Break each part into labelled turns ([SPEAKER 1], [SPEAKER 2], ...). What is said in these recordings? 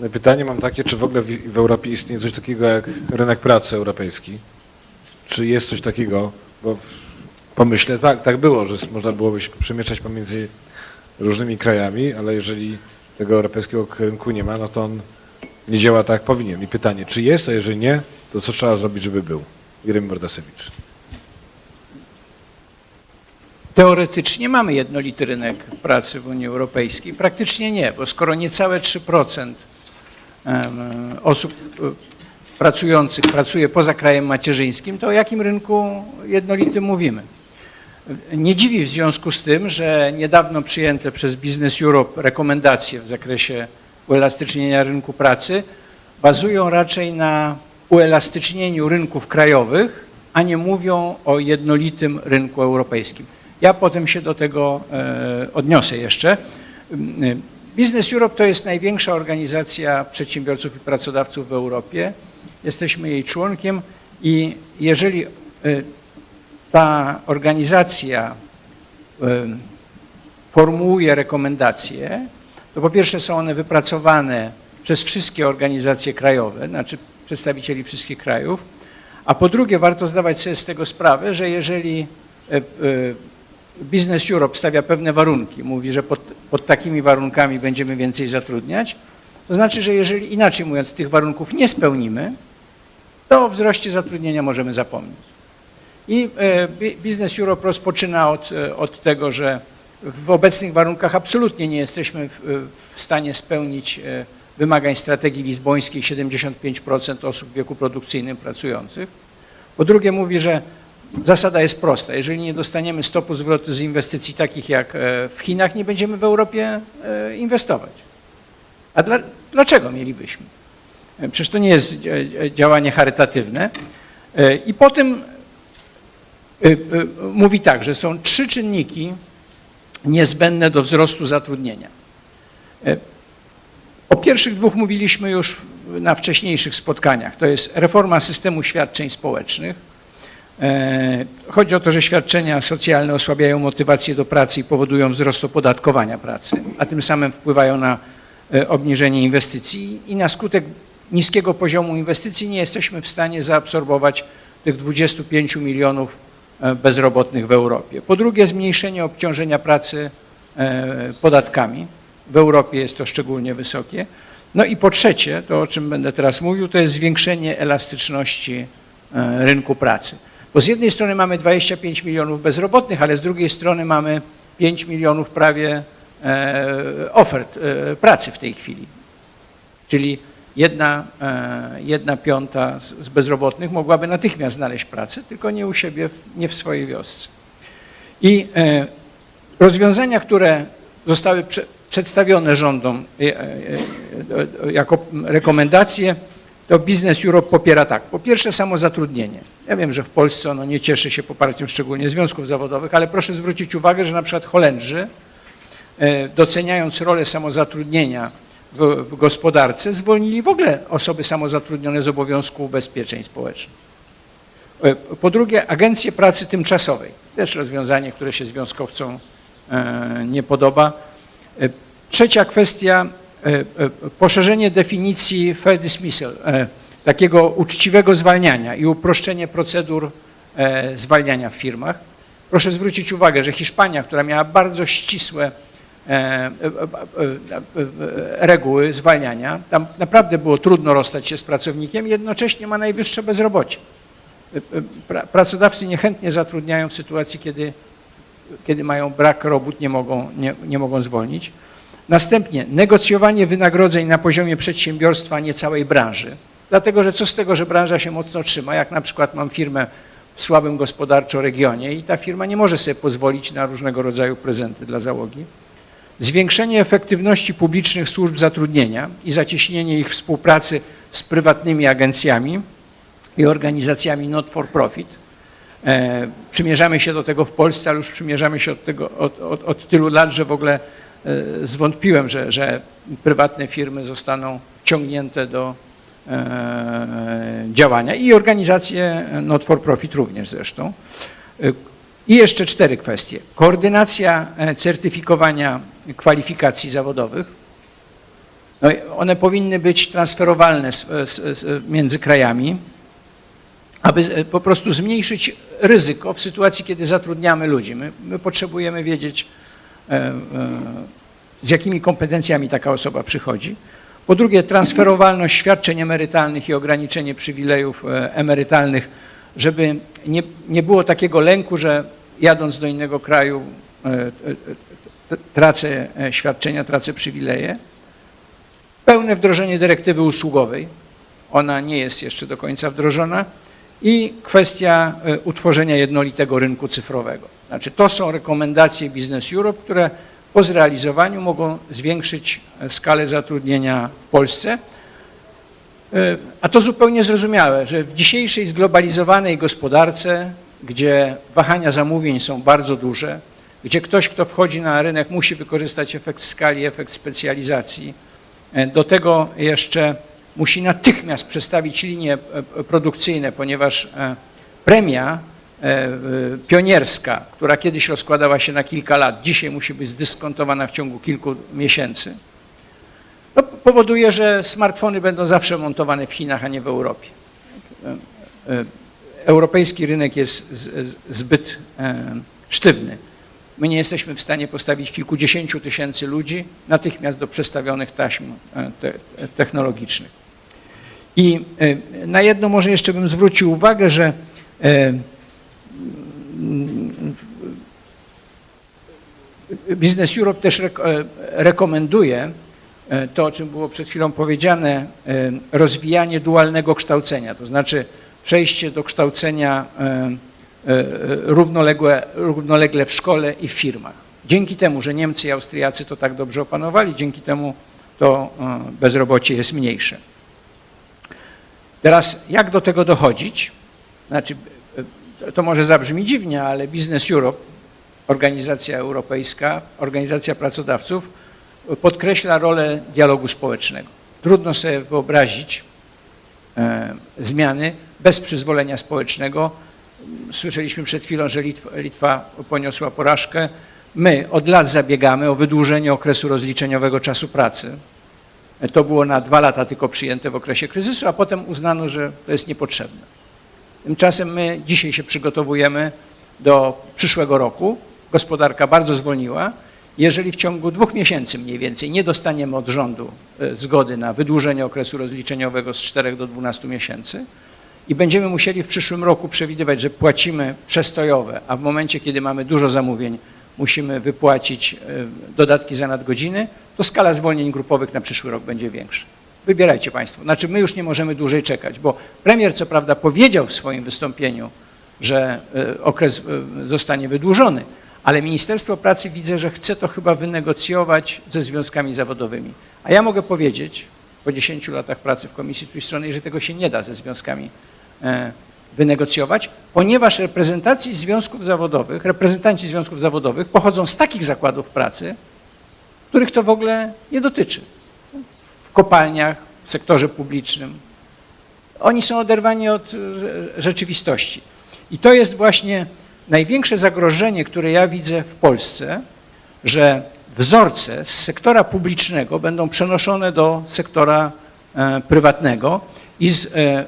[SPEAKER 1] No pytanie mam takie, czy w ogóle w, Europie istnieje coś takiego jak rynek pracy europejski? Czy jest coś takiego? Bo pomyślę, tak, tak było, że można było się przemieszczać pomiędzy różnymi krajami, ale jeżeli tego europejskiego rynku nie ma, no to on nie działa tak jak powinien. I pytanie, czy jest, a jeżeli nie, to co trzeba zrobić, żeby był? Irem Mordasewicz.
[SPEAKER 2] Teoretycznie mamy jednolity rynek pracy w Unii Europejskiej. Praktycznie nie, bo skoro niecałe 3% em, osób e, pracujących pracuje poza krajem macierzyńskim, to o jakim rynku jednolitym mówimy? Nie dziwi w związku z tym, że niedawno przyjęte przez Business Europe rekomendacje w zakresie uelastycznienia rynku pracy bazują raczej na uelastycznieniu rynków krajowych, a nie mówią o jednolitym rynku europejskim. Ja potem się do tego e, odniosę jeszcze. Business Europe to jest największa organizacja przedsiębiorców i pracodawców w Europie. Jesteśmy jej członkiem i jeżeli e, ta organizacja e, formułuje rekomendacje, to po pierwsze są one wypracowane przez wszystkie organizacje krajowe, znaczy przedstawicieli wszystkich krajów, a po drugie warto zdawać sobie z tego sprawę, że jeżeli Business Europe stawia pewne warunki, mówi, że pod, pod takimi warunkami będziemy więcej zatrudniać, to znaczy, że jeżeli inaczej mówiąc tych warunków nie spełnimy, to o wzroście zatrudnienia możemy zapomnieć. I e, Business Europe rozpoczyna od, e, od tego, że w obecnych warunkach absolutnie nie jesteśmy w, w stanie spełnić e, wymagań strategii lizbońskiej 75% osób w wieku produkcyjnym pracujących. Po drugie mówi, że zasada jest prosta. Jeżeli nie dostaniemy stopu zwrotu z inwestycji takich jak e, w Chinach, nie będziemy w Europie e, inwestować. A dla, dlaczego mielibyśmy? E, Przecież to nie jest dzia- dzia- działanie charytatywne. I potem e, e, mówi tak, że są trzy czynniki niezbędne do wzrostu zatrudnienia. O pierwszych dwóch mówiliśmy już na wcześniejszych spotkaniach. To jest reforma systemu świadczeń społecznych. E, Chodzi o to, że świadczenia socjalne osłabiają motywację do pracy i powodują wzrost opodatkowania pracy, a tym samym wpływają na e, obniżenie inwestycji i na skutek niskiego poziomu inwestycji nie jesteśmy w stanie zaabsorbować tych 25 milionów e, bezrobotnych w Europie. Po drugie zmniejszenie obciążenia pracy podatkami. W Europie jest to szczególnie wysokie. No i po trzecie, to o czym będę teraz mówił, to jest zwiększenie elastyczności rynku pracy. Bo z jednej strony mamy 25 milionów bezrobotnych, ale z drugiej strony mamy 5 milionów prawie e, ofert e, pracy w tej chwili. Czyli jedna, e, jedna piąta z, bezrobotnych mogłaby natychmiast znaleźć pracę, tylko nie u siebie, nie w swojej wiosce. I rozwiązania, które zostały prze, przedstawione rządom jako rekomendacje, to Business Europe popiera tak. Po pierwsze samozatrudnienie. Ja wiem, że w Polsce ono nie cieszy się poparciem szczególnie związków zawodowych, ale proszę zwrócić uwagę, że na przykład Holendrzy, e, doceniając rolę samozatrudnienia w, gospodarce, zwolnili w ogóle osoby samozatrudnione z obowiązku ubezpieczeń społecznych. E, Po drugie, agencje pracy tymczasowej. Też rozwiązanie, które się związkowcom e, nie podoba. Trzecia kwestia, poszerzenie definicji fair dismissal, takiego uczciwego zwalniania i uproszczenie procedur e, zwalniania w firmach. Proszę zwrócić uwagę, że Hiszpania, która miała bardzo ścisłe e, e, reguły zwalniania, tam naprawdę było trudno rozstać się z pracownikiem, jednocześnie ma najwyższe bezrobocie. Pra- Pracodawcy niechętnie zatrudniają w sytuacji, kiedy, kiedy mają brak robót, nie mogą, nie, nie mogą zwolnić. Następnie negocjowanie wynagrodzeń na poziomie przedsiębiorstwa, a nie całej branży. Dlatego, że co z tego, że branża się mocno trzyma, jak na przykład mam firmę w słabym gospodarczo regionie i ta firma nie może sobie pozwolić na różnego rodzaju prezenty dla załogi. Zwiększenie efektywności publicznych służb zatrudnienia i zacieśnienie ich współpracy z prywatnymi agencjami i organizacjami not for profit. E, przymierzamy się do tego w Polsce, ale już przymierzamy się od, tego, od, od, od tylu lat, że w ogóle e, zwątpiłem, że, że prywatne firmy zostaną ciągnięte do działania i organizacje not for profit również zresztą. E, I jeszcze cztery kwestie. Koordynacja e, certyfikowania kwalifikacji zawodowych. No, one powinny być transferowalne między krajami, aby po prostu zmniejszyć ryzyko w sytuacji, kiedy zatrudniamy ludzi. My, my potrzebujemy wiedzieć, e, e, z jakimi kompetencjami taka osoba przychodzi. Po drugie, transferowalność świadczeń emerytalnych i ograniczenie przywilejów e, emerytalnych, żeby nie, nie było takiego lęku, że jadąc do innego kraju e, e, tracę świadczenia, tracę przywileje. Pełne wdrożenie dyrektywy usługowej. Ona nie jest jeszcze do końca wdrożona. I kwestia utworzenia jednolitego rynku cyfrowego. Znaczy to są rekomendacje Business Europe, które po zrealizowaniu mogą zwiększyć e, skalę zatrudnienia w Polsce. E, A to zupełnie zrozumiałe, że w dzisiejszej zglobalizowanej gospodarce, gdzie wahania zamówień są bardzo duże, gdzie ktoś, kto wchodzi na rynek, musi wykorzystać efekt skali, efekt specjalizacji, e, do tego jeszcze musi natychmiast przestawić linie produkcyjne, ponieważ premia pionierska, która kiedyś rozkładała się na kilka lat, dzisiaj musi być zdyskontowana w ciągu kilku miesięcy, no, powoduje, że smartfony będą zawsze montowane w Chinach, a nie w Europie. E, e, Europejski rynek jest zbyt e, sztywny. My nie jesteśmy w stanie postawić kilkudziesięciu tysięcy ludzi natychmiast do przestawionych taśm e, te, technologicznych. I e, na jedno może jeszcze bym zwrócił uwagę, że e, Business Europe też e, rekomenduje e, to, o czym było przed chwilą powiedziane, e, rozwijanie dualnego kształcenia, to znaczy przejście do kształcenia e, e, równoległe, równolegle w szkole i w firmach. Dzięki temu, że Niemcy i Austriacy to tak dobrze opanowali, dzięki temu to bezrobocie jest mniejsze. Teraz jak do tego dochodzić? Znaczy, to może zabrzmi dziwnie, ale Business Europe, organizacja europejska, organizacja pracodawców, podkreśla rolę dialogu społecznego. Trudno sobie wyobrazić e, zmiany bez przyzwolenia społecznego. Słyszeliśmy przed chwilą, że Litwa, Litwa poniosła porażkę. My od lat zabiegamy o wydłużenie okresu rozliczeniowego czasu pracy. To było na dwa lata tylko przyjęte w okresie kryzysu, a potem uznano, że to jest niepotrzebne. Tymczasem my dzisiaj się przygotowujemy do przyszłego roku. Gospodarka bardzo zwolniła. Jeżeli w ciągu dwóch miesięcy mniej więcej nie dostaniemy od rządu e, zgody na wydłużenie okresu rozliczeniowego z 4 do 12 miesięcy i będziemy musieli w przyszłym roku przewidywać, że płacimy przestojowe, a w momencie, kiedy mamy dużo zamówień, musimy wypłacić e, dodatki za nadgodziny, to skala zwolnień grupowych na przyszły rok będzie większa. Wybierajcie Państwo. Znaczy my już nie możemy dłużej czekać, bo premier co prawda powiedział w swoim wystąpieniu, że e, okres e, zostanie wydłużony, ale Ministerstwo Pracy widzę, że chce to chyba wynegocjować ze związkami zawodowymi. A ja mogę powiedzieć po 10 latach pracy w Komisji Trójstronnej, że tego się nie da ze związkami e, wynegocjować, ponieważ reprezentacji związków zawodowych, reprezentanci związków zawodowych pochodzą z takich zakładów pracy, których to w ogóle nie dotyczy. W kopalniach, w sektorze publicznym. Oni są oderwani od e, rzeczywistości. I to jest właśnie największe zagrożenie, które ja widzę w Polsce, że wzorce z sektora publicznego będą przenoszone do sektora e, prywatnego i z, e,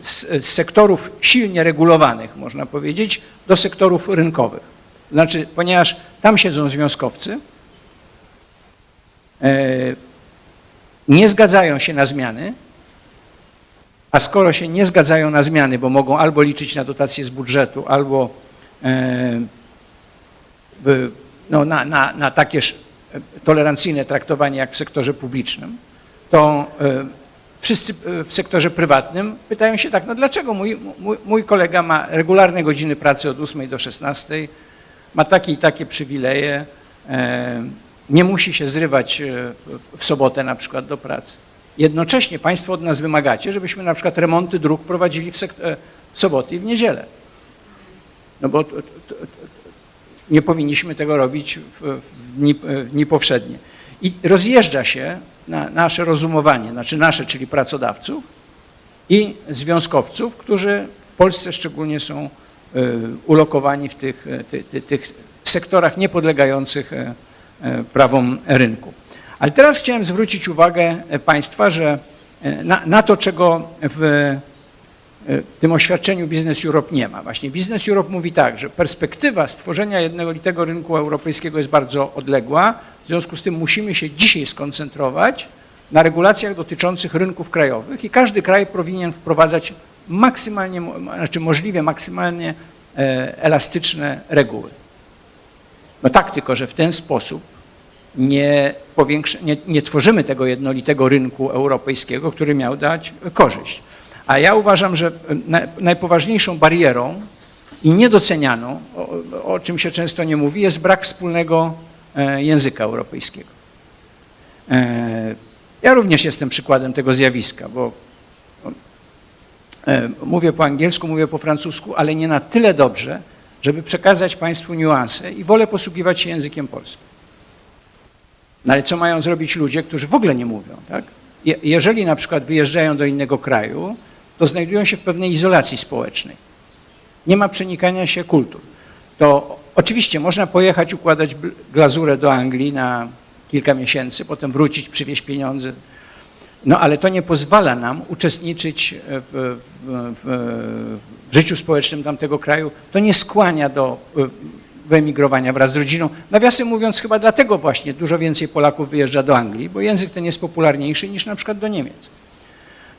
[SPEAKER 2] z, z sektorów silnie regulowanych, można powiedzieć, do sektorów rynkowych. Znaczy, ponieważ tam siedzą związkowcy, nie zgadzają się na zmiany, a skoro się nie zgadzają na zmiany, bo mogą albo liczyć na dotacje z budżetu, albo e, no, na, na, na takie sz- tolerancyjne traktowanie jak w sektorze publicznym, to e, wszyscy e, w sektorze prywatnym pytają się tak, no dlaczego mój, mój, mój kolega ma regularne godziny pracy od 8 do 16, ma takie i takie przywileje, e, nie musi się zrywać e, w sobotę na przykład do pracy. Jednocześnie Państwo od nas wymagacie, żebyśmy na przykład remonty dróg prowadzili w, e, w soboty i w niedzielę. No bo to, to, to, nie powinniśmy tego robić w, w, dni, w dni powszednie. I rozjeżdża się na nasze rozumowanie, znaczy nasze, czyli pracodawców i związkowców, którzy w Polsce szczególnie są ulokowani w tych, e, ty, ty, tych sektorach niepodlegających e, e, prawom rynku. Ale teraz chciałem zwrócić uwagę e, Państwa, że e, na, na to, czego w e, tym oświadczeniu Business Europe nie ma. Właśnie Business Europe mówi tak, że perspektywa stworzenia jednolitego rynku europejskiego jest bardzo odległa, w związku z tym musimy się dzisiaj skoncentrować na regulacjach dotyczących rynków krajowych i każdy kraj powinien wprowadzać maksymalnie, znaczy możliwie maksymalnie e, elastyczne reguły. No tak, tylko że w ten sposób nie, nie, nie tworzymy tego jednolitego rynku europejskiego, który miał dać korzyść. A ja uważam, że na- najpoważniejszą barierą i niedocenianą, o, o czym się często nie mówi, jest brak wspólnego e, języka europejskiego. E, Ja również jestem przykładem tego zjawiska, bo e, mówię po angielsku, mówię po francusku, ale nie na tyle dobrze, żeby przekazać Państwu niuanse i wolę posługiwać się językiem polskim. No ale co mają zrobić ludzie, którzy w ogóle nie mówią? Tak? Je- Jeżeli na przykład wyjeżdżają do innego kraju, to znajdują się w pewnej izolacji społecznej. Nie ma przenikania się kultur. To oczywiście można pojechać, układać glazurę do Anglii na kilka miesięcy, potem wrócić, przywieźć pieniądze. No ale to nie pozwala nam uczestniczyć w, w, w, życiu społecznym tamtego kraju. To nie skłania do y, wyemigrowania wraz z rodziną. Nawiasem mówiąc, chyba dlatego właśnie dużo więcej Polaków wyjeżdża do Anglii, bo język ten jest popularniejszy niż na przykład do Niemiec.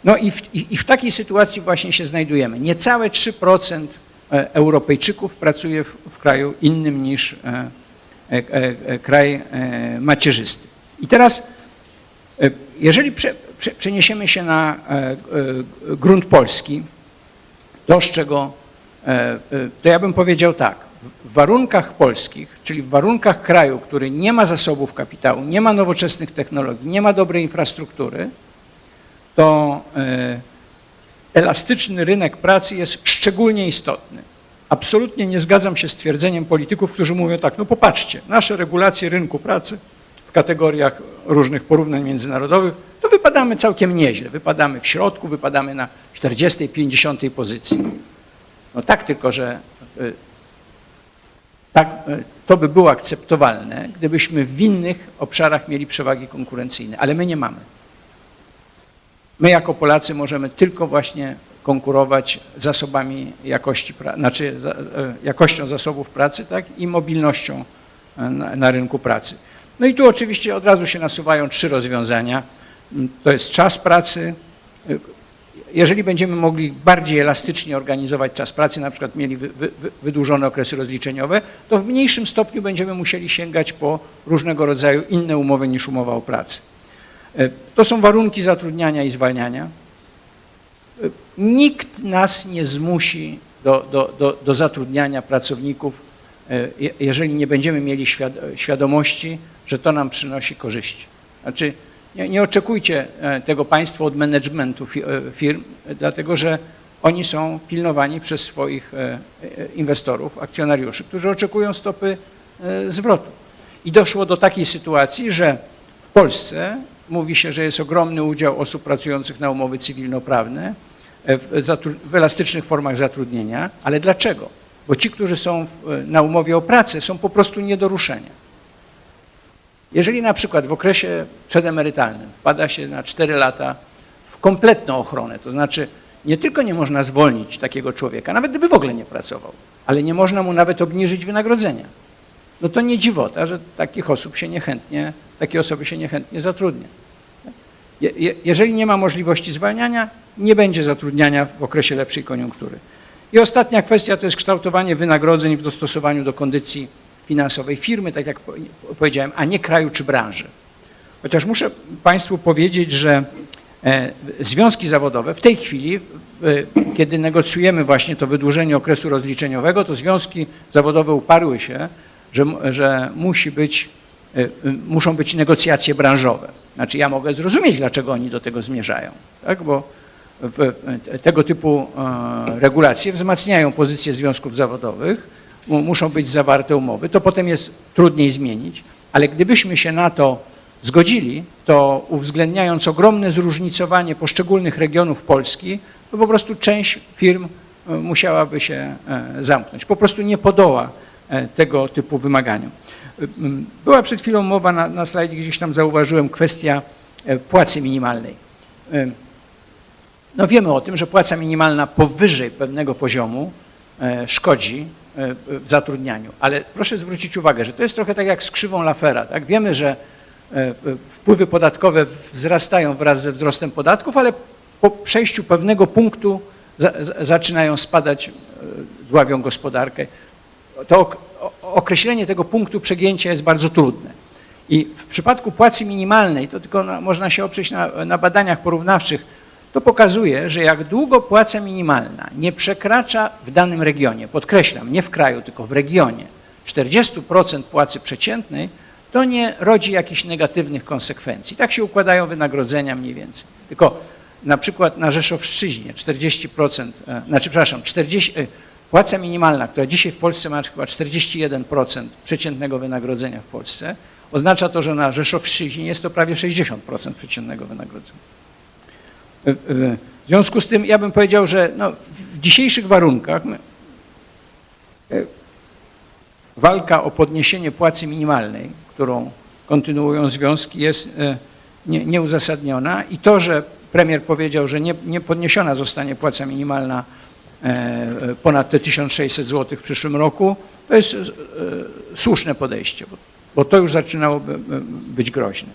[SPEAKER 2] No i w, i w takiej sytuacji właśnie się znajdujemy. Niecałe 3% e, Europejczyków pracuje w, w kraju innym niż e, e, e, kraj e, macierzysty. I teraz, jeżeli prze, prze, przeniesiemy się na e, e, grunt polski, to z czego, e, to ja bym powiedział tak, w warunkach polskich, czyli w warunkach kraju, który nie ma zasobów kapitału, nie ma nowoczesnych technologii, nie ma dobrej infrastruktury, to elastyczny rynek pracy jest szczególnie istotny. Absolutnie nie zgadzam się z twierdzeniem polityków, którzy mówią tak, no popatrzcie, nasze regulacje rynku pracy kategoriach różnych porównań międzynarodowych, to wypadamy całkiem nieźle. Wypadamy w środku, wypadamy na 40, 50 pozycji. No tak, tylko że y, tak, y, to by było akceptowalne, gdybyśmy w innych obszarach mieli przewagi konkurencyjne, ale my nie mamy. My jako Polacy możemy tylko właśnie konkurować zasobami jakości, znaczy e, jakością zasobów pracy tak, i mobilnością e, na, na rynku pracy. No i tu oczywiście od razu się nasuwają trzy rozwiązania. Mm, To jest czas pracy. Y, Jeżeli będziemy mogli bardziej elastycznie organizować czas pracy, na przykład mieli wy, wy, wy- wydłużone okresy rozliczeniowe, to w mniejszym stopniu będziemy musieli sięgać po różnego rodzaju inne umowy niż umowa o pracy. E, To są warunki zatrudniania i zwalniania. E, Nikt nas nie zmusi do, do, do, do zatrudniania pracowników, jeżeli nie będziemy mieli świad- świadomości, że to nam przynosi korzyści. Znaczy, nie, nie oczekujcie e, tego Państwo od managementu e, firm, e, dlatego że oni są pilnowani przez swoich e, e, inwestorów, akcjonariuszy, którzy oczekują stopy e, zwrotu. I doszło do takiej sytuacji, że w Polsce mówi się, że jest ogromny udział osób pracujących na umowy cywilnoprawne e, w, w elastycznych formach zatrudnienia. Ale dlaczego? Bo ci, którzy są w- na umowie o pracę, są po prostu nie do ruszenia. Jeżeli na przykład w okresie przedemerytalnym wpada się na 4 lata w kompletną ochronę, to znaczy nie tylko nie można zwolnić takiego człowieka, nawet gdyby w ogóle nie pracował, ale nie można mu nawet obniżyć wynagrodzenia, no to nie dziwota, że takich osób się niechętnie, takie osoby się niechętnie zatrudnia. Je, jeżeli nie ma możliwości zwalniania, nie będzie zatrudniania w okresie lepszej koniunktury. I ostatnia kwestia to jest kształtowanie wynagrodzeń w dostosowaniu do kondycji finansowej firmy, tak jak po- powiedziałem, a nie kraju czy branży. Chociaż muszę Państwu powiedzieć, że e, związki zawodowe w tej chwili, kiedy negocjujemy właśnie to wydłużenie okresu rozliczeniowego, to związki zawodowe uparły się, że, że musi być, e, muszą być negocjacje branżowe. Znaczy ja mogę zrozumieć, dlaczego oni do tego zmierzają, tak? bo tego typu e, regulacje wzmacniają pozycję związków zawodowych, mu- muszą być zawarte umowy, to potem jest trudniej zmienić, ale gdybyśmy się na to zgodzili, to uwzględniając ogromne zróżnicowanie poszczególnych regionów Polski, to po prostu część firm e, musiałaby się e, zamknąć. Po prostu nie podoła e, tego typu wymaganiom. Była przed chwilą mowa na, na slajdzie, gdzieś tam zauważyłem kwestia e, płacy minimalnej. No wiemy o tym, że płaca minimalna powyżej pewnego poziomu e, szkodzi e, w zatrudnianiu, ale proszę zwrócić uwagę, że to jest trochę tak jak z krzywą Lafera. Tak? Wiemy, że e, wpływy podatkowe wzrastają wraz ze wzrostem podatków, ale po przejściu pewnego punktu za, za, zaczynają spadać, dławią gospodarkę. To określenie tego punktu przegięcia jest bardzo trudne. I w przypadku płacy minimalnej, to tylko na, można się oprzeć na, na badaniach porównawczych, to pokazuje, że jak długo płaca minimalna nie przekracza w danym regionie, podkreślam, nie w kraju, tylko w regionie, 40% płacy przeciętnej, to nie rodzi jakichś negatywnych konsekwencji. Tak się układają wynagrodzenia mniej więcej. Tylko na przykład na Rzeszowszczyźnie 40%, e, znaczy przepraszam, 40, e, płaca minimalna, która dzisiaj w Polsce ma chyba 41% przeciętnego wynagrodzenia w Polsce, oznacza to, że na Rzeszowszczyźnie jest to prawie 60% przeciętnego wynagrodzenia. E, e, W związku z tym ja bym powiedział, że no, w dzisiejszych warunkach e, walka o podniesienie płacy minimalnej, którą kontynuują związki, jest nie, nieuzasadniona i to, że premier powiedział, że nie, nie podniesiona zostanie płaca minimalna ponad te 1600 zł w przyszłym roku, to jest słuszne podejście, bo, to już zaczynałoby e, być groźne.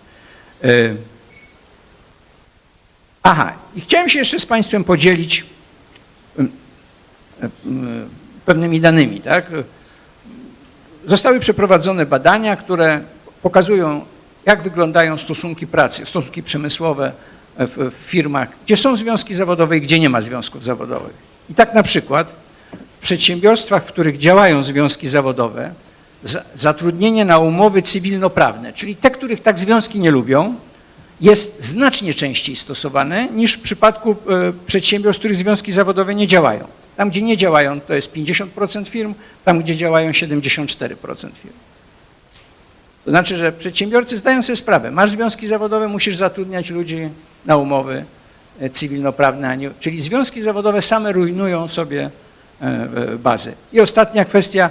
[SPEAKER 2] Aha, i chciałem się jeszcze z Państwem podzielić pewnymi danymi. Tak? Zostały przeprowadzone badania, które pokazują, jak wyglądają stosunki pracy, stosunki przemysłowe w, firmach, gdzie są związki zawodowe i gdzie nie ma związków zawodowych. I tak na przykład w przedsiębiorstwach, w których działają związki zawodowe, za- zatrudnienie na umowy cywilnoprawne, czyli te, których tak związki nie lubią, jest znacznie częściej stosowane niż w przypadku e, przedsiębiorstw, których związki zawodowe nie działają. Tam, gdzie nie działają, to jest 50% firm, tam, gdzie działają 74% firm. To znaczy, że przedsiębiorcy zdają sobie sprawę, masz związki zawodowe, musisz zatrudniać ludzi na umowy e, cywilnoprawne, czyli związki zawodowe same rujnują sobie e, bazę. I ostatnia kwestia,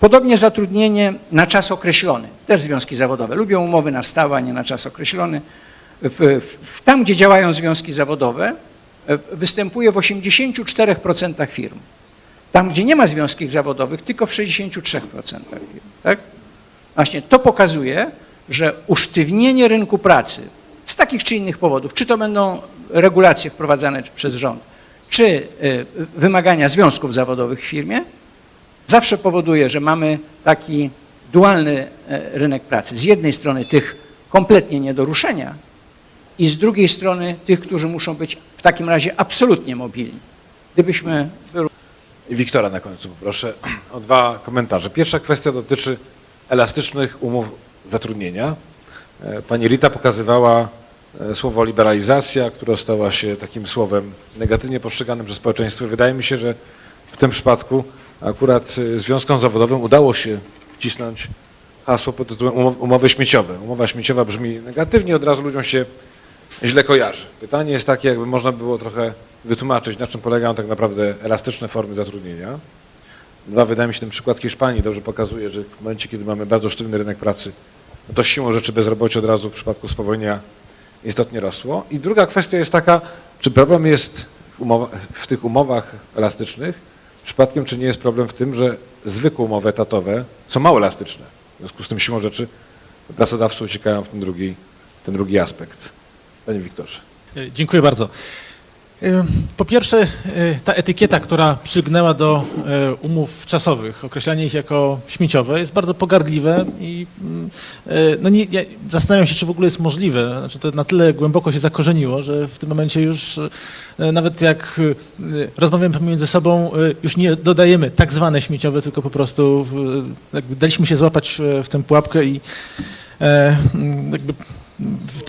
[SPEAKER 2] podobnie zatrudnienie na czas określony, też związki zawodowe lubią umowy na stałe, a nie na czas określony. W, w, tam, gdzie działają związki zawodowe, e, występuje w 84% firm. Tam, gdzie nie ma związków zawodowych, tylko w 63% firm. Tak? Właśnie to pokazuje, że usztywnienie rynku pracy z takich czy innych powodów, czy to będą regulacje wprowadzane przez rząd, czy wymagania związków zawodowych w firmie, zawsze powoduje, że mamy taki dualny e, rynek pracy. Z jednej strony tych kompletnie nie do ruszenia i z drugiej strony tych, którzy muszą być w takim razie absolutnie mobilni. Gdybyśmy
[SPEAKER 1] Wiktora na końcu poproszę o dwa komentarze. Pierwsza kwestia dotyczy elastycznych umów zatrudnienia. E, Pani Rita pokazywała e, słowo liberalizacja, które stała się takim słowem negatywnie postrzeganym przez społeczeństwo. Wydaje mi się, że w tym przypadku akurat e, związkom zawodowym udało się wcisnąć hasło pod tytułem umow- umowy śmieciowe. Umowa śmieciowa brzmi negatywnie, od razu ludziom się źle kojarzy. Pytanie jest takie, jakby można było trochę wytłumaczyć, na czym polegają tak naprawdę elastyczne formy zatrudnienia. Dwa, wydaje mi się, ten przykład Hiszpanii dobrze pokazuje, że w momencie, kiedy mamy bardzo sztywny rynek pracy, no to siłą rzeczy bezrobocie od razu w przypadku spowolnienia istotnie rosło. I druga kwestia jest taka, czy problem jest w, umowa- w tych umowach elastycznych, przypadkiem czy nie jest problem w tym, że zwykłe umowy etatowe są mało elastyczne. W związku z tym siłą rzeczy pracodawcy uciekają w ten drugi, ten drugi aspekt. Panie Wiktorze.
[SPEAKER 3] E, Dziękuję bardzo. E, Po pierwsze, e, ta etykieta, która przygnęła do e, umów czasowych, określanie ich jako śmieciowe, jest bardzo pogardliwe i mm, no nie, ja zastanawiam się, czy w ogóle jest możliwe. Znaczy, to na tyle głęboko się zakorzeniło, że w tym momencie już nawet jak rozmawiamy pomiędzy sobą, już nie dodajemy tak zwane śmieciowe, tylko po prostu daliśmy się złapać w tę pułapkę i e, mm, jakby w,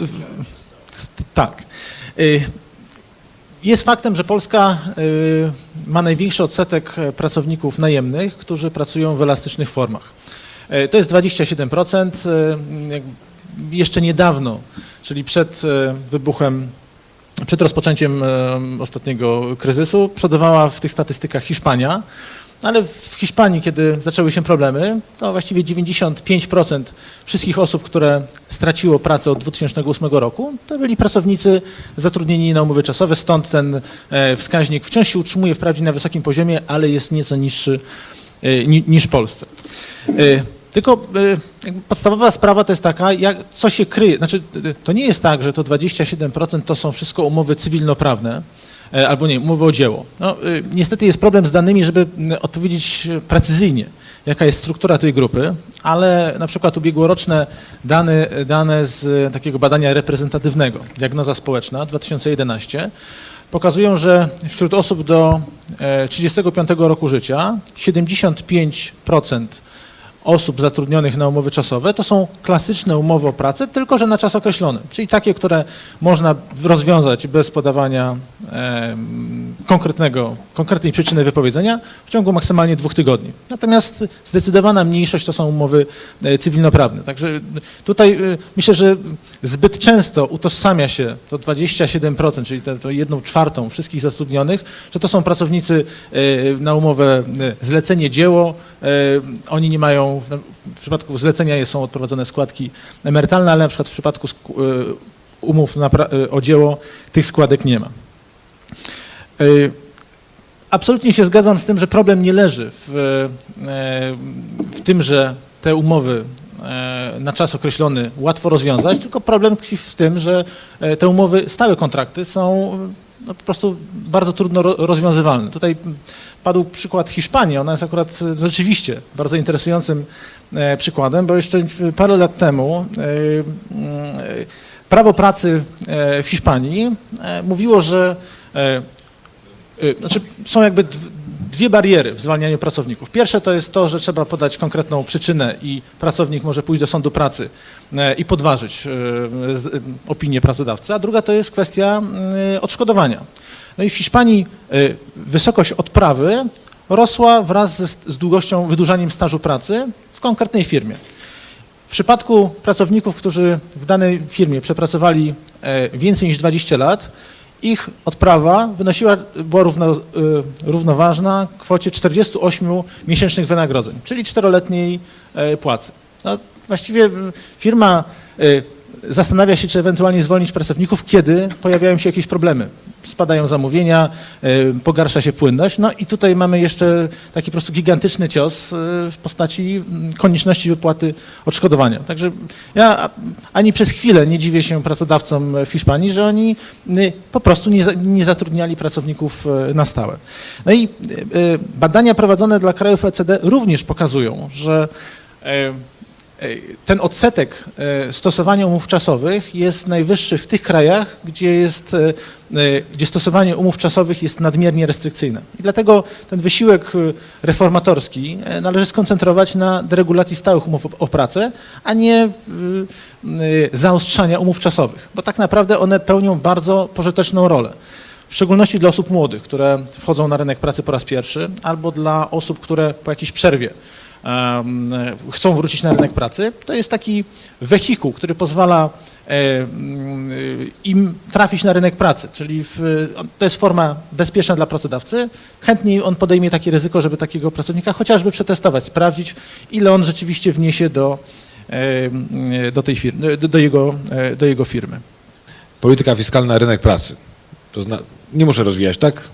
[SPEAKER 3] w, tak. Jest faktem, że Polska y, ma największy odsetek e, pracowników najemnych, którzy pracują w elastycznych formach. E, To jest 27%. e, Jeszcze niedawno, czyli przed wybuchem przed rozpoczęciem ostatniego kryzysu przodowała w tych statystykach Hiszpania, ale w Hiszpanii, kiedy zaczęły się problemy, to właściwie 95% wszystkich osób, które straciło pracę od 2008 roku, to byli pracownicy zatrudnieni na umowy czasowe, stąd ten e, wskaźnik wciąż się utrzymuje wprawdzie na wysokim poziomie, ale jest nieco niższy e, ni- niż w Polsce. E, Tylko podstawowa sprawa to jest taka, jak, co się kryje. Znaczy, to nie jest tak, że to 27% to są wszystko umowy cywilnoprawne, albo nie, umowy o dzieło. No, e, niestety jest problem z danymi, żeby odpowiedzieć e, precyzyjnie, jaka jest struktura tej grupy, ale na przykład ubiegłoroczne dane, dane z e, takiego badania reprezentatywnego, diagnoza społeczna 2011, pokazują, że wśród osób do e, 35 roku życia 75% osób zatrudnionych na umowy czasowe to są klasyczne umowy o pracę, tylko że na czas określony, czyli takie, które można rozwiązać bez podawania konkretnego, konkretnej przyczyny wypowiedzenia w ciągu maksymalnie dwóch tygodni. Natomiast zdecydowana mniejszość to są umowy e, cywilnoprawne. Także tutaj e, myślę, że zbyt często utożsamia się to 27%, czyli to jedną czwartą wszystkich zatrudnionych, że to są pracownicy e, na umowę zlecenie dzieło, oni nie mają, w przypadku zlecenia są odprowadzone składki emerytalne, ale na przykład w przypadku e, umów na e, o dzieło tych składek nie ma. E, Absolutnie się zgadzam z tym, że problem nie leży w, w tym, że te umowy na czas określony łatwo rozwiązać, tylko problem tkwi w tym, że te umowy, stałe kontrakty są no, po prostu bardzo trudno ro- rozwiązywalne. Tutaj padł przykład Hiszpanii, ona jest akurat e, rzeczywiście bardzo interesującym e, przykładem, bo jeszcze parę lat temu e, mm, e, prawo pracy e, w Hiszpanii e, mówiło, że e, Znaczy, są jakby dw- dwie bariery w zwalnianiu pracowników. Pierwsze to jest to, że trzeba podać konkretną przyczynę i pracownik może pójść do sądu pracy e, i podważyć e, e, opinię pracodawcy, a druga to jest kwestia e, odszkodowania. No i w Hiszpanii e, wysokość odprawy rosła wraz ze, z długością, wydłużaniem stażu pracy w konkretnej firmie. W przypadku pracowników, którzy w danej firmie przepracowali e, więcej niż 20 lat, ich odprawa wynosiła, była równo, y, równoważna kwocie 48 miesięcznych wynagrodzeń, czyli czteroletniej e, płacy. No, właściwie y, firma y, zastanawia się, czy ewentualnie zwolnić pracowników, kiedy pojawiają się jakieś problemy. Spadają zamówienia, y, pogarsza się płynność. No i tutaj mamy jeszcze taki po prostu gigantyczny cios y, w postaci mm, konieczności wypłaty odszkodowania. Także ja ani przez chwilę nie dziwię się pracodawcom w Hiszpanii, że oni y, po prostu nie, nie zatrudniali pracowników y, na stałe. No i badania prowadzone dla krajów OECD również pokazują, że ten odsetek y, stosowania umów czasowych jest najwyższy w tych krajach, gdzie, jest, y, gdzie stosowanie umów czasowych jest nadmiernie restrykcyjne. I dlatego ten wysiłek reformatorski należy skoncentrować na deregulacji stałych umów o, pracę, a nie zaostrzania umów czasowych, bo tak naprawdę one pełnią bardzo pożyteczną rolę. W szczególności dla osób młodych, które wchodzą na rynek pracy po raz pierwszy, albo dla osób, które po jakiejś przerwie chcą wrócić na rynek pracy, to jest taki wehikuł, który pozwala im trafić na rynek pracy, czyli w, to jest forma bezpieczna dla pracodawcy. Chętniej on podejmie takie ryzyko, żeby takiego pracownika chociażby przetestować, sprawdzić, ile on rzeczywiście wniesie do, do tej firmy, do, jego, do jego firmy.
[SPEAKER 1] Polityka fiskalna, rynek pracy. To zna... Nie muszę rozwijać, tak?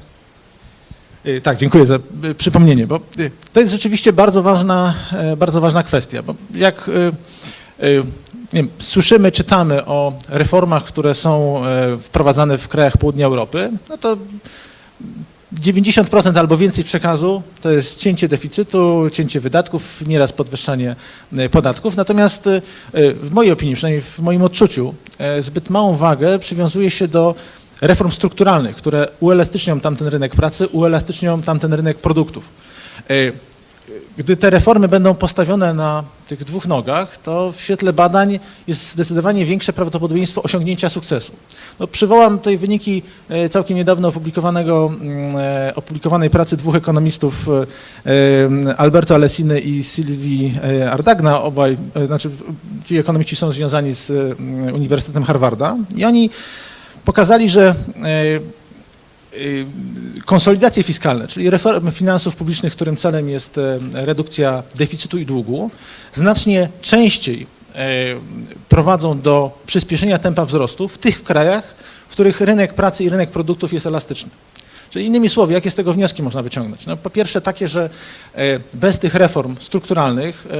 [SPEAKER 3] Y, Tak, dziękuję za y, przypomnienie, bo y, to jest rzeczywiście bardzo ważna, e, bardzo ważna kwestia, bo jak wiem, słyszymy, czytamy o reformach, które są e, wprowadzane w krajach południa Europy, no to 90% albo więcej przekazu to jest cięcie deficytu, cięcie wydatków, nieraz podwyższanie e, podatków. Natomiast w mojej opinii, przynajmniej w moim odczuciu, zbyt małą wagę przywiązuje się do reform strukturalnych, które uelastycznią tamten rynek pracy, uelastycznią tamten rynek produktów. E, Gdy te reformy będą postawione na tych dwóch nogach, to w świetle badań jest zdecydowanie większe prawdopodobieństwo osiągnięcia sukcesu. No, przywołam tutaj wyniki e, całkiem niedawno opublikowanego, mm, e, opublikowanej pracy dwóch ekonomistów, Alberto Alessiny i Sylwii Ardagna, obaj, znaczy ci ekonomiści są związani z Uniwersytetem Harvarda i oni pokazali, że e, y, konsolidacje fiskalne, czyli reformy finansów publicznych, którym celem jest e, redukcja deficytu i długu, znacznie częściej e, prowadzą do przyspieszenia tempa wzrostu w tych krajach, w których rynek pracy i rynek produktów jest elastyczny. Czyli innymi słowy, jakie z tego wnioski można wyciągnąć? No, po pierwsze takie, że e, bez tych reform strukturalnych e,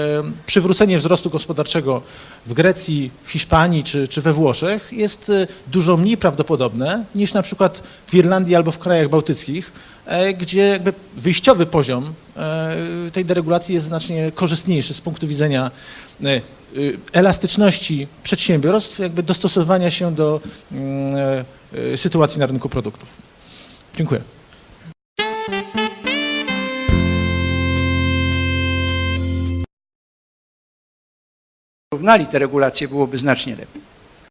[SPEAKER 3] przywrócenie wzrostu gospodarczego w Grecji, w Hiszpanii czy, czy we Włoszech jest e, dużo mniej prawdopodobne niż na przykład w Irlandii albo w krajach bałtyckich, gdzie jakby wyjściowy poziom tej deregulacji jest znacznie korzystniejszy z punktu widzenia elastyczności przedsiębiorstw, jakby dostosowania się do mm, sytuacji na rynku produktów. Dziękuję.
[SPEAKER 2] Porównali te regulacje, byłoby znacznie lepiej.